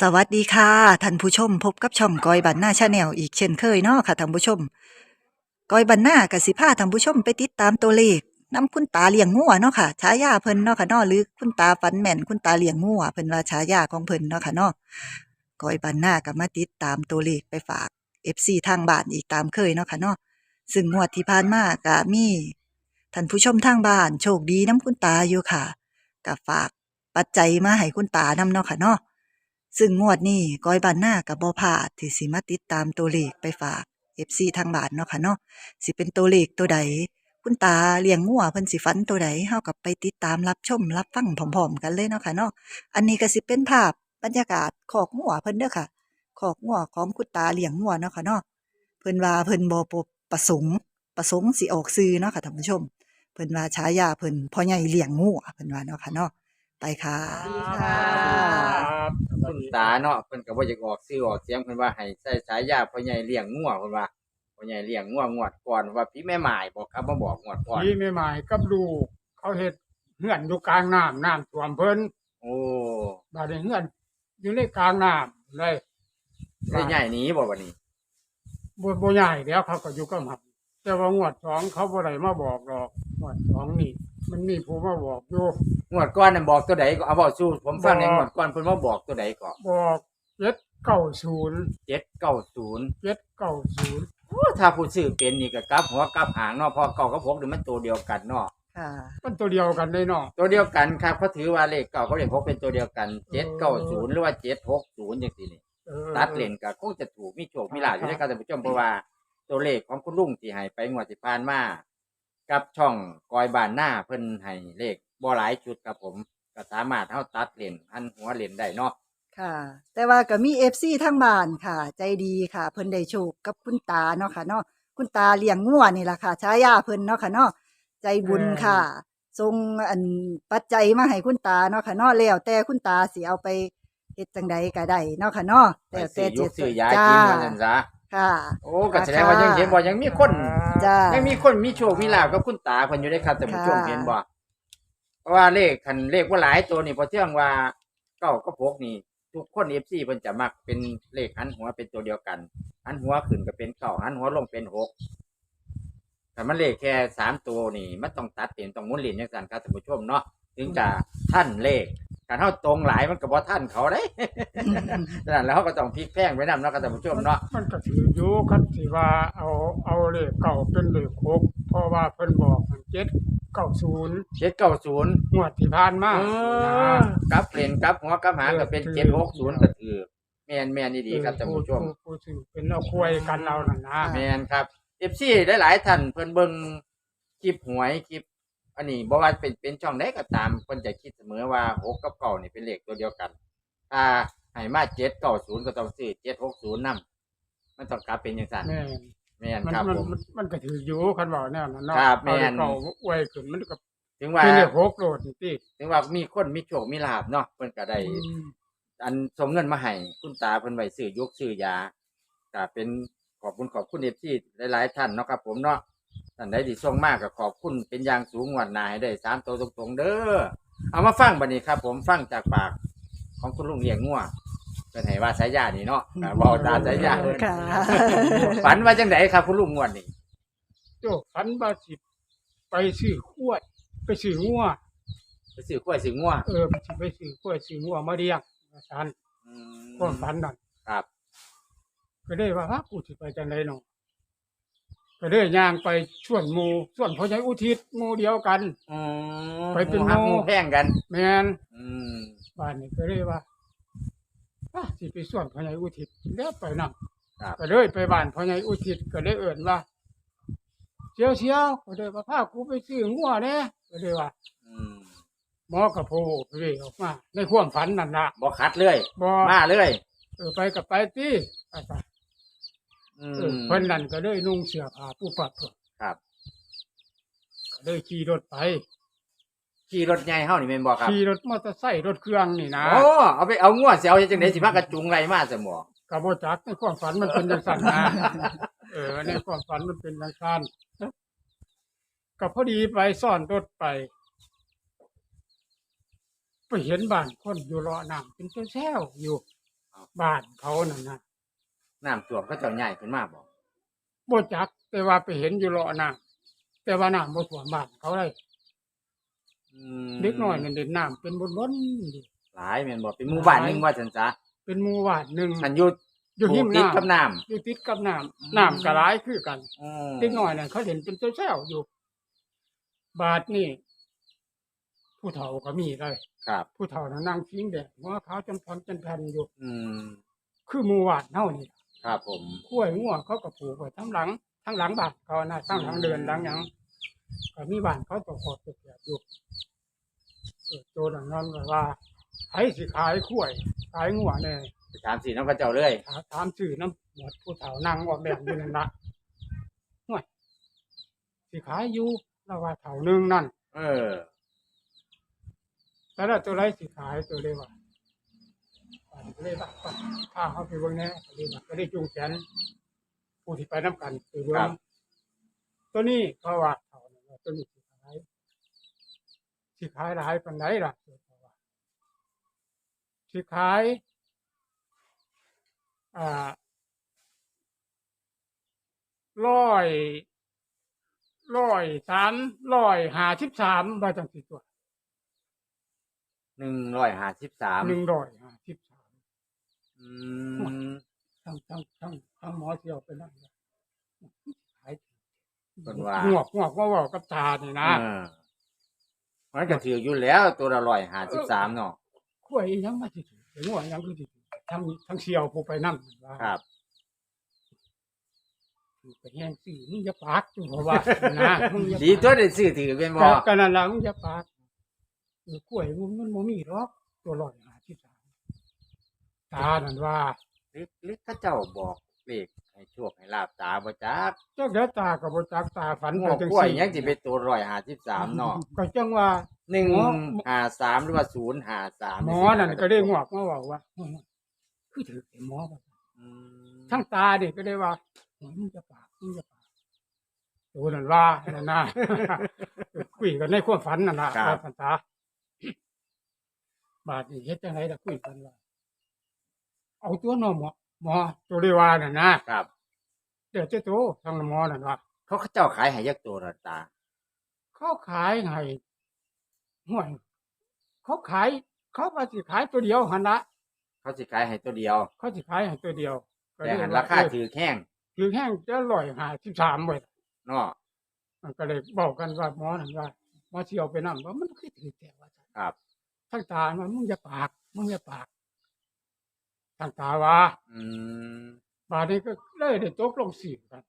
สวัสดีค่ะท่านผู้ชมพบกับช่องกอยบันหน้าชาแนลอีกเช่นเคยเนาะค่ะท่านผู้ชมกอยบันหน้ากับสิพาท่านผู้ชมไปติดตามตัวเลขน้ำคุณตาเลี้ยงงัวเนาะค่ะฉายาเพิ่นเนาะค่ะเนาะหรือคุณตาฟันแม่นคุณตาเลี้ยงงัวเพิ่นว่าฉายาของเพิ่นเนาะค่ะเนาะกอยบันหน้าก็มาติดตามตัวเลขไปฝาก FC ทางบ้านอีกตามเคยเนาะค่ะเนาะซึ่งงวดที่ผ่านมาก็มีท่านผู้ชมทางบ้านโชคดีน้ำคุณตาอยู่ค่ะก็ฝากปัจจัยมาให้คุณตานำเนาะค่ะเนาะ ซึ่งงวดนี้ก้อยบานหน้ากับบ่พลาดที่สิมาติดตามตัวเลขไปฝาก FC ทางบ้านเนาะค่ะเนาะสิเป็นตัวเลขตัวใด คุณตาเลี้ยงงัวเพิ่นสิฝันตัวใดเฮากับไปติดตามรับชมรับฟังพร้อมๆกันเลยเนาะค่ะเนาะอันนี้ก็สิเป็นภาพบรรยากาศคอกงัวเพิ่นเด้อค่ะคอกงัวของคุณตาเลี้ยงงัวเนาะค่ะเนาะเพิ่นว่าเพิ่นบ่ปประสงค์ประสงค์สิออกสื่อเนาะค่ะท่านผู้ชม เพิ่นว่าฉายาเพิ่นพ่อใหญ่เลี้ยงงัวเพิ่นว่าเนาะค่ะเนาะ ไปค่ะสวัสดีค่ะคุณตาเนาะเพิ่นก็บ่อยากออกชื่อออกเสียงเพิ่นว่าให้ใส่ฉายาพ่อใหญ่เลี้ยงงัวเพิ่นว่าพ่อใหญ่เลี้ยงงัวงวดก่อนว่าพี่แม่หมายบอกครับมาบอกงวดก่อน พี่ไม่หมายกับลูก เขาเฮ็ดเฮือนอยู่กลางน้ำน้ำท่วมเพิ่นโอ้บาดนี้เฮือนอยู่ในกลางน้ำเลยได้ใหญ่หนี้บ่บัดนี้ บ่บ่ใหญ่แล้วเขาก็อยู่กับหับแต่ว่างวดสองเขาบ่ได้มาบอกหรอกงวดสองนี่ มันมีผู้มาบอกอยู่งวดก่อนน่ะบอกตัวใดก็เอาบอกสู้ผมฟังในบอกงวดก่อนเพิ่นว่าบอกตัวใดก็บอกเจ็ดเก้าศูนย์790เจ็ดเก้าศูนย์โอ้ถ้าผู้ซื้อเป็นนี่ก็กลับหัวกลับหางเนาะเพอเก่ากับพกนี่มันตัวเดียวกันเนาะค่ะ มันตัวเดียวกันเลยเนาะตัวเดียวกันครับเขาถือว่าเลขเก่าเขาเลขพกเป็นตัวเดียวกัน790หรือว่า760จังซี่นี่เออตัดเลนก็คงจะถูกมีโชคมีลาภอยู่ในการท่านผู้ชมเพราะว่าตัวเลขของคุณลุงที่ให้ไปงวดที่ผ่านมา กับช่องกอยบานหน้าเพิ่นให้เลขบ่หลายชุดครับผมก็สามารถเฮาตัดเลนอันหัวเลนได้เนาะค่ะ แต่ว่าก็มี FC ทางบ้านค่ะ ใจดีค่ะ เพิ่นได้โชคกับคุณตาเนาะค่ะเนาะคุณตาเลี้ยงงัวนี่ล่ะค่ะฉายาเพิ่นเนาะค่ะเนาะใจบุญค่ะส่งอันปัจจัยมาให้คุณตาเนาะค่ะเนาะแล้วแต่คุณตาสิเอาไปเฮ็ดจังใดก็ได้เนาะค่ะเนาะไปแล้วซื้แต่อยุกซื้อยาจ้ากินว่าซั่นซะ ค่ะ โอ้ก็แสดงว่ายังเห็นบ่ยังมีคนจ้ายังมีคนมีโชคมีลาภกับคุณตาเพิ่นอยู่ได้ครับท่านผู้ชมค่ะเห็นบ่เพราะว่าเลขคันเลขว่าหลายตัวนี่พอเที่ยงว่าเก้าก็พกนี่ ทุกคน FC เพิ่นจะมักเป็นเลขหันหัวเป็นตัวเดียวกันหันหัวขึ้นก็เป็นเก้าหันหัวลงเป็นหกแต่มันเลขแค่สามตัวนี่มันต้องตัดเปลี่ยนต้องหมุนเหรียญอย่างนั้นครับท่านผู้ชมเนาะถึงจะท่านเลข การเท่าตรงหลายมันก็บ่ท่านเขาได้ฉะนั้นแล้วเขาก็ต้องพลิกแพลงไว้นำเนาะครับท่านผู้ชมเนาะมันก็ถืออยู่ครับที่ว่าเอาเอาเลขเก่าเป็นเลขหกเพราะว่าเพิ่นบอกเจ็ดเก้าศูนย์เจ็ดเก้าศูนย์งวดที่ผ่านมานะกลับเหรียญกลับหัวกลับหางก็เป็นเออเจ็ดหกศูนย์ก็คือแมนแมนนี่ดีครับท่านผู้ชม ผู้สื่อเป็นเอาคุยกันเรานั่นนะแมนครับเอฟซีหลายๆท่านเพิ่นเบิ่งคลิปหวยคลิป อันนี้บ่ว่าเป็นเป็นช่องใดก็ตามเพิ่นจะคิดเสมอว่าหกกับเก้านี่เป็นเลขตัวเดียวกัน ถ้าให้มาเจ็ดเก้าศูนย์ก็ต้องซื้อเจ็ดหกศูนย์นํมันต้องกลับเป็นอย่างนั้นแม่นแม่นมันครับมันผม มันมันก็ถืออยู่คันบอกแนวนั้นเนาะครับเอาเลขแม่นเก่าอวยขึ้นมันก็ถึงว่าเป็นเลขหกโลดนี่ติถึงว่ามีคนมีโชคมีลาภเนาะเพิ่นก็ได้ อืม อันส่งเงินมาให้คุณตาเพิ่นไว้ซื้อยกซื้อยาก็เป็นขอบคุณขอบคุณเอฟซีหลาย ๆ ท่านเนาะครับผมเนาะ ท่านใดที่ส่งมากก็ขอบคุณเป็นอย่างสูงงวดหน้าให้ได้สามตัวตรงๆเด้อเอามาฟังบัดนี้ครับ ผมฟังจากปากของคุณลุงเลี้ยงงัวเป็นให้ว่าสายยานี่เนาะก็บอกตาสายยาเพิ่นค่ะ ฝันว่าจังไดครับ คุณลุงงวดนี่โยฝันว่าสิไปซื้อขวด ไปซื้องัวไปซื้อกล้วยซื้องัวเออสิไปซื้อขวดซื้องัวมาเลี้ยงว่าซั่นอืม ความฝันนั่นครับ ก็ได้ว่าฮะกูสิไปจังไดเนาะ ก็ได้ย่างไปชวนหมู่ชวนพ่อใหญ่อุทิศหมู่เดียวกันอืมไปเป็นหมู่ฮักโมหมู่แพงกัน แม่นอืมบ้านนี้ก็เลยว่าอะสิไปส่วนพ่อใหญ่อุทิศแล้วไปนั่งครับก็เลยไปบ้านพ่อใหญ่อุทิศก็เลยเอิ่นว่าเชียวเชียวก็เลยว่าพากูไปซื้องัวแน่ก็เลยว่าอืมหมอกับโพเลยออกมาในความฝันนั่นละบ่คัดเลยบ่ มาเลย เออไปกับไปตีไปไป อืเออมเพิ่นนั่นก็เลยนุ่งเสื้อผ้าผู้ปัดเพิ่นครับ ก็เลยขี่รถไปขี่รถใหญ่เฮานี่แม่นบ่ครับขี่รถมอเตอร์ไซค์รถเครื่องนี่นะโอ้เอาไปเอางัวเสียวจังได๋สิพากระจุงไรมาซะหมอกับโบจักในความฝันมันเป็นจังสันนะ เออในความฝันมันเป็นจังสันก็พอดีไปซ่อนรถไป ไปเห็นบ้านคนอยู่รอน้ำเป็นแซวๆอยู่ บ้านเขานั่นนะ น้ำท่วมเขาเจ้าใหญ่ขึ้นมาบ่บ่จัก แต่ว่าไปเห็นอยู่เลาะน้ำแต่ว่าน้ำบ่ท่วมบ้านเขาเลยอืมเด็กน้อยนั่นเด่นน้ำเป็นบนบนๆดิหลายแม่นบ่เป็นหมู่บ้านหนึงว่าซั่นจ้ะเป็นหมู่บ้านหนึ่งมันอยู่อยู่หิมติดกับน้ำน้ำอยู่ติดกับน้อืมำน้ำก็หลายคือกันอืมเด็กน้อยนั่นเขาเห็นเป็นเจ้าๆอยู่ บาทนี่ผู้เฒ่าก็มีเลย ครับ ผู้เฒ่านั่นนั่งพิงแดดหัวขาวจนพอนจนแผ่นอยู่ อืม คือหมู่บ้านเฮานี่ ครับผมกล้วยงัวเขาก็ปลูกไว้ทั้งหลังทั้งหลังบ้านเขานะทั้งหลังเดือนหลังหยังก็มีบ้านเขาตกขอดตกแบบอยู่เออโจดังนั้นก็ว่าใครสิขายกล้วยขายงัวเนี่ยไปถามสีน้ำพระเจ้าเลยถามถามชื่อน้ำหมวดผู้เฒ่านั่งออกแบบอยู่นั่นละห่วยสิขายอยู่แล้วว่าเฒ่านึงนั่นเออแต่ละตัวไรสิขายตัวเลยว่าอันก็ เลยว่าถ้าเขาไปเบิ่งแน่ก็เลยว่าก็ได้จูงแขนผู้ที่ไปน้ำกันไปเบิ่ครังบตัวนี้เขาว่าเฒ่านั่นว่าตัวนี้สิขายสิขายหลายปานใดล่ะเขาว่าสิขาย อ่าร้อยร้อยสามร้อยห้าสิบสามบาทจังสิตัวหนึ่งร้อยห้าสิบสามหนึ่งร้อยห้าสิบสาม อืมทั้งทั้งทั้งทั้งหมอเที่ยวไปนั่งขายเพิ่นว่าหวกหวกว่าเว่ากับตานี่นะเออมันก็ถืออยู่แล้วตัวละร้อยห้าสิบสามเนาะข่วยอีหยังมาสิถือเดี๋ยวหัวอีหยังคือสิถือทั้งทั้งเสี่ยวผู้ไปนั่งว่าครับถือไปแห้งสี่มึงอย่าปากจุเพราะว่านะมึงอย่าดีปากตัวได้ซื้อถือเป็นบ่ก็ก็นั่นล่ะมึงอย่าปากเออกล้วยมันมันบ่มีหรอกตัวร้อยห้าสิบสาม ตานั่นว่าหรือหรือเขาเจ้าบอกเลขให้โชคให้ลาบตาบ่จักเจ้าเดี๋ยวตากับบ่จักตาฝันหัวจังกล้วยซี่ยังสิเป็นตัวร้อยห้าสิบสามเนาะก็จังว่าหนึ่งหมอห้าสามหรือว่าศูนย์ห้าสามหมอนั่นก็ได้งอกมาบอกว่าคือถือไอ้หมอว่าอืมทั้งตาเด็กก็ได้ว่าโอ้ยมึงจะปากมึงจะปากโอ้นั่นว่านั่นนะคุยกันในความฝันนั่นนะครับว่าพันตาบาดนี้เฮ็ดจังไดล่ะคุยกันว่า เอาตัวหนอหมอหมอตัวเรว่านั่นนะครับ เดี๋ยวเจ้าตัวทางหมอนั่นว่าเขาเจ้าขายให้ยักษ์ตัวละตา เขาขายให้ห่วยเขาขาย เขาว่าสิขายตัวเดียวหันละเขาสิขายให้ตัวเดียว เขาสิขายให้ตัวเดียวก็แต่เลยหันว่ราคาเออถือแข้งถือแห้งจะร้อยห้าสิบสามเว้ยเนาะมันก็เลยบอกกันว่าหมอนั่นว่าหมอเที่ยวไปนั่งว่ามันคือถือแต่ว่าซั่นครับ ทั้งตาว่ามึงอย่าปากมึงอย่าปาก ทั้งตาว่าอืมบาดนี้ก็เลยได้ตกลงสี่กัน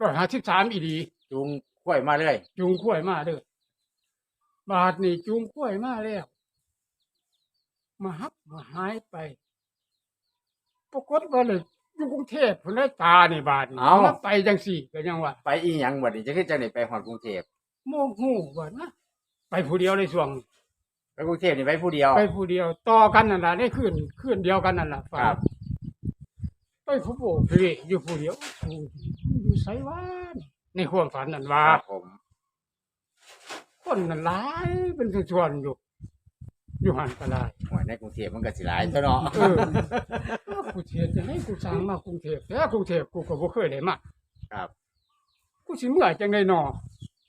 ร้อยห้าสิบสามอีดีจูงกล้วยมาเลยจูงข้วยมาเด้อบาดนี้จูงข้วยมาแล้วมาฮับมาหายไปปรากฏว่าเลยอยู่กรุงเทพพุ่นได้ตานี่บาดนี้มันไปจังสี่ก็ยังว่าไปอีหยังบัดนี้จะขึ้นจังได๋ไปฮอดกรุงเทพโมกหูว่านะไปผู้เดียวในช่วงไป กรุงเทพนี่ไปผู้เดียว ไปผู้เดียว ต่อกันนั่นแหละได้ขึ้นขึ้นเดียวกันนั่นแหละครับ ไปผู้โบพี่อยู่ผู้เดียวผู้อยู่ไสวานี่ในความฝันนั่นว่า ครับผม คนนั่นหลายเป็นส่วนๆอยู่ อยู่หันก็หลายหวยในกรุงเทพมันก็สิหลายตัวเนาะเออกูเทียนจะให้กูสร้างมากรุงเทพแต่กรุงเทพกูก็บ่เคยได้มาครับ กูสิเมื่อยจังได้นอ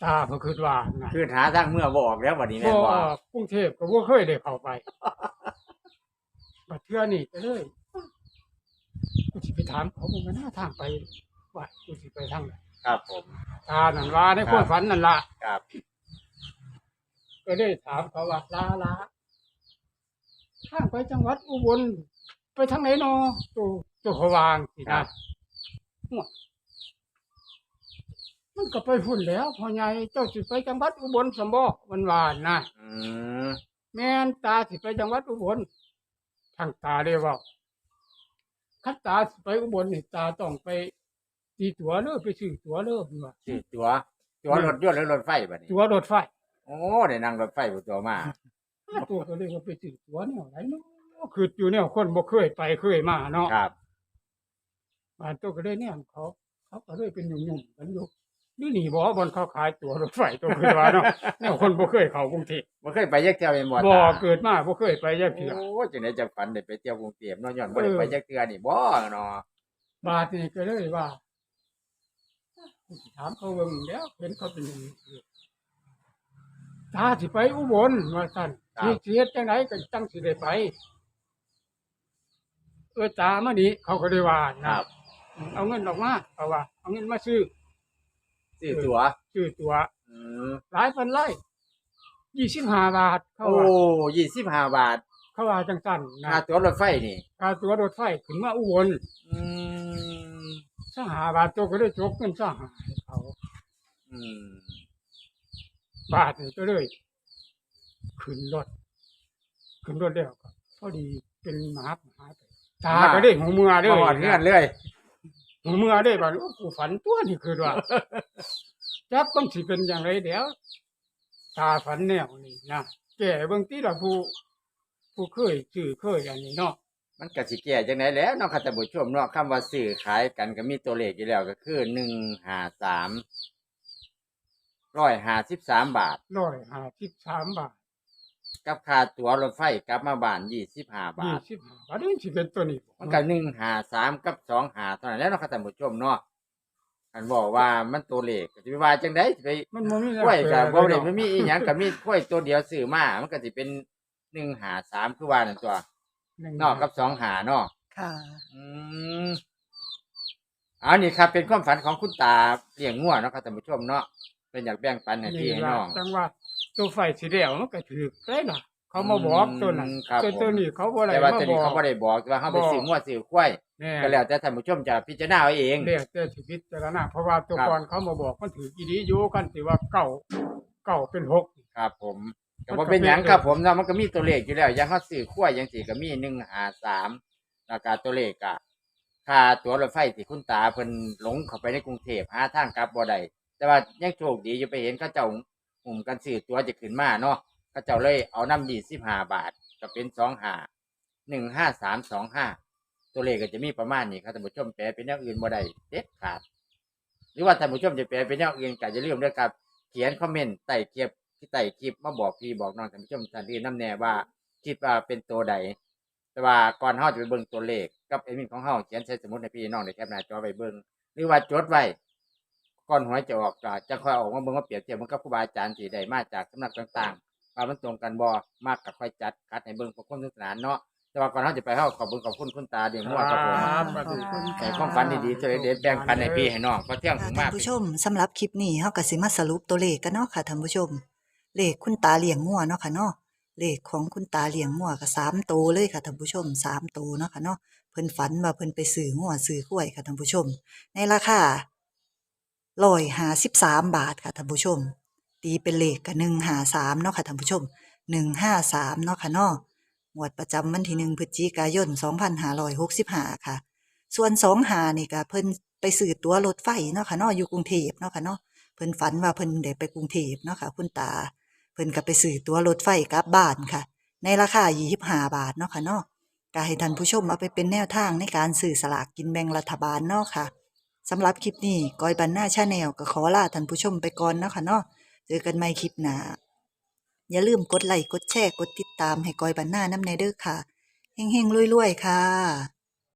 ตาเพิ่นคิดว่านะคือหาทางเมื่อบ่ออกแล้วบัดนี้แม่บ่นบ่กรุงเทพก็บ่เคยได้เข้าไปบัดเทื่อนี่ก็เลยกูสิไปถามเขาบ่แม่นหาทางไปว่ากูสิไปทางไหนครับผม ตานั่นว่าในความฝันนั่นล่ะครับ ก็ได้ถามเขาว่าลาลาทางไปจังหวัดอุบลไปทางไหนนอตัวตัวเขาวางสิครันะบ หัว มันก็ไปพุ่นแล้วพ่อใหญ่เจ้าสิไปจังหวัดอุบลสมบ่วันวานนะอืมแม่นตาสิไปจังหวัดอุบลทางตาเรียกว่าคันตาสิไปอุบลนี่ตาต้องไปตีตั๋วเด้อไปซื้อตั๋วเด้อเพิ่นว่าสิตัว ตัวรถยนต์หรือรถไฟบัดนี้ตั๋วรถไฟโอ้ได้นั่งรถไฟบ่ตัวมาอ้าตัวก็เลยว่าไปซื้อตั๋วแนวไหนเนาะคืออยู่แนวคนบ่เคยไปเคยมาเนาะครับบ้านตัวก็เลยเนี่ยเขา เขาก็เลยเป็นยุ่งๆกันอยู่ นี่หนีบ่บนเขาขายตั๋วรถไฟตัวคือว่าเนาะแนวคนบ่เคยเข้ากรุงเทพบ่เคยไปยักเที่ยวเป็นบ่บ่ตาเกิดมาบ่เคยไปจักเทื่อโอ้จังได๋จะฝันได้ไปเที่ยวกรุงเทพเนาะย้อนบ่ได้เออไปยักเที่ยวนี่บ่เนาะบาดนี่ก็เลยว่าถามเขาเบิ่งแล้วเห็นเขาเป็นอย่างนี้ตาสิไปอุบลว่าซั่นสิสิเฮ็ดจังไดก็จังสิได้ไปเออตามานี่เขาก็ได้ว่าคนะรับเอาเงินออกมาเอาว่าเอาเงินมาซื้อ ซื้อตั๋วซื้อตั๋วอืมหลายพันไร่ยี่สิบห้าบาท เขาโอ้ว่า25บาทเขาว่าจังสันนะค่าตั๋วรถไฟนี่ ค่าตั๋วรถไฟขึ้นมาอุบลอืมสหาบาทตัวก็ได้จกเงินสหาให้เขาอืมบาทนี่ก็เลยขึ้นรถขึ้นรถแล้วก็พอดีเป็นหมาหมาไปตาก็ได้หูเมือเด้บ่อฮอดเฮือนเลยหู เมือได้บ่าโอ้กูฝันตัวนี่คือว่าจักต้องสิเป็นอย่างไรเดี๋ยวตาฝันแนวนี้นะแก่เบิ่งตีละผู้ผู้เคยชื่อเคยอันนี้เนาะมันก็สิแก้จังไดแหล้วเนาะค่ะท่านผู้ชมเนาะคำว่าซื้อขายกันก็มีตัวเลขอยู่แล้วก็คือ153 153บาทร้อยห้าสิบสามบาท กับค่าตั๋วรถไฟกลับมาบ้าน25บายี่ท สิบห้าบาทนี่สิเป็นตัวนี้บ่มันก็153กับ25เท่านั้นแหล้วเนาะค่ะท่านผู้ชมเนาะอันบอกว่ามันตัวเลขก็สิไปว่าจังได๋สิไปมันบ่มีกล้วยก็บ่ได้เนาะมันมีอีหยังก็มีกล้วยตัวเดียวซื้อมามันก็สิเป็น153คือว่านั่นตัวหนึ่งเนอกกับ2หาเนาะ ค่ะ อืมเอานี่ครับ เป็นความฝันของคุณตาเลี้ยงงัวเนาะครับท่านผู้ชมเนาะเป็นอยากแบ่งปันให้พี่ให้น้อง จังว่า ตัวไฟสีแดงมันก็ถือได้ล่ะ เขามาบอกตัวนั้นอืมครับ ตัวตัวนี้เขาบ่ได้แต่ว่ามาตัวบนี้อก เขาบ่ได้บอกว่าเขาไปบอก ซื้องัวซื้อควายแน่ก็แล้วแต่ท่านผู้ชมจะพิจารณาเอาเอง เรียกแต่สิพิจารณาเพราะว่าตัวครับ ก่อนเขามาบอกมันถืออีดีอยู่กันสิว่าเก่าเก่าเป็นหก ครับผมก็มันก็บ่เป็นหยังเป็นครับผมเนาะมันก็มีตัวเลขอยู่แล้วอย่างเขาซื้อควายอย่างสี่ก็มี153แล้วก็ตัวเลขก็ค่าตั๋วรถไฟที่คุณตาเพิ่นหลงเข้าไปในกรุงเทพหาทางกลับบ่ได้แต่ว่ายังโชคดีอยู่ไปเห็นเขาเจ้า หุ่มกันซื้อตัวจะขึ้นมาเนาะเขาเจ้าเลยเอาน้ำยี่สิบห้าบาท ก็เป็นสองห้าหนึ่งห้าสามสองห้าตัวเลขก็จะมีประมาณนี้ครับท่านผู้ชมแปลเป็นแนวอื่นบ่ได้เด็ดขาดหรือว่าท่านผู้ชมจะแปลเป็นแนวอื่นก็จะเรื่มด้วยกับเขียนคอมเมนต์ใต้คลิปที่ใต้คลิปมาบอกพี่บอกน้องท่านผู้ชมท่านที่น้ำแน่ว่าคิดว่าเป็นตัวใด แต่ว่าก่อนเฮาจะไปเบิ่งตัวเลขกับเอดมินของเฮาเขียนใส่สมุดให้พี่น้องได้แคปหน้าจอไปเบิ่งหรือว่าจดไว้ ก่อนหวยจะออกก็จะค่อยออกมาเบิ่งว่าเปรียบเทียบมันกับครูบาอาจารย์ที่ได้มาจากสำนักต่างๆว่ามันตรงกันบ่มากกับค่อยจัดคัดให้เบิ่งเพื่อความสนุกสนานเนาะแต่ว่าก่อนเฮาจะไปเฮาขอบคุณขอบคุณคุณตาเดียงมั่วครับผมครับขอบคุณให้ค่ะความฝันดีๆช่วยเด็ดแบ่งปันให้พี่ให้น้องเพราะเที่ยงค่ะถึงท่ามานกผู้ชมสำหรับคลิปนี้เฮาก็สิมาสรุปตัวเลขกันเนาะค่ะท่านผู้ชม เลขคุณตาเลี้ยงงัวเนาะค่ะเนาะเลขของคุณตาเลี้ยงงัวก็สามโตวเลยค่ะท่านผู้ชมสามโตวเนาะค่ะเนาะเพิ่นฝันว่าเพิ่นไปซื้องัวซื้อกล้วยค่ะท่านผู้ชม ในราคา ร้อยห้าสิบสามบาทค่ะท่านผู้ชม ตีเป็นเลขกับหนึ่งห้าสามเนาะค่ะท่านผู้ชมหนึ่งห้าสามเนาะค่ะเนาะงวดประจำวันที่หนึ่งพฤศจิกายนสองพันห้าร้อยหกสิบห้าค่ะ ส่วนสองหานี่ก็เพิ่นไปซื้อตัวรถไฟเนาะค่ะเนาะอยู่กรุงเทพเนาะค่ะเนาะเพิ่นฝันว่าเพิ่นได้ไปกรุงเทพเนาะค่ะคุณตา เพิ่นก็ไปซื้อตัวรถไฟกลับบ้านค่ะ ในราคา25บห้าบาทเนาะค่ะเนาะก็ให้ท่านผู้ชมเอาไปเป็นแนวทางในการซื้อสลากกินแบ่งรัฐบาลเนาะค่ะ สำหรับคลิปนี้กอยบันหน้าชาแนลก็ขอลาท่านผู้ชมไปก่อนนะคะเนาะเจอกันใหม่คลิปหน้าอย่าลืมกดไลค์กดแชร์กดติดตามให้กอยบันหน้าน้ำในเด้อค่ะเฮงๆรวยๆค่ะ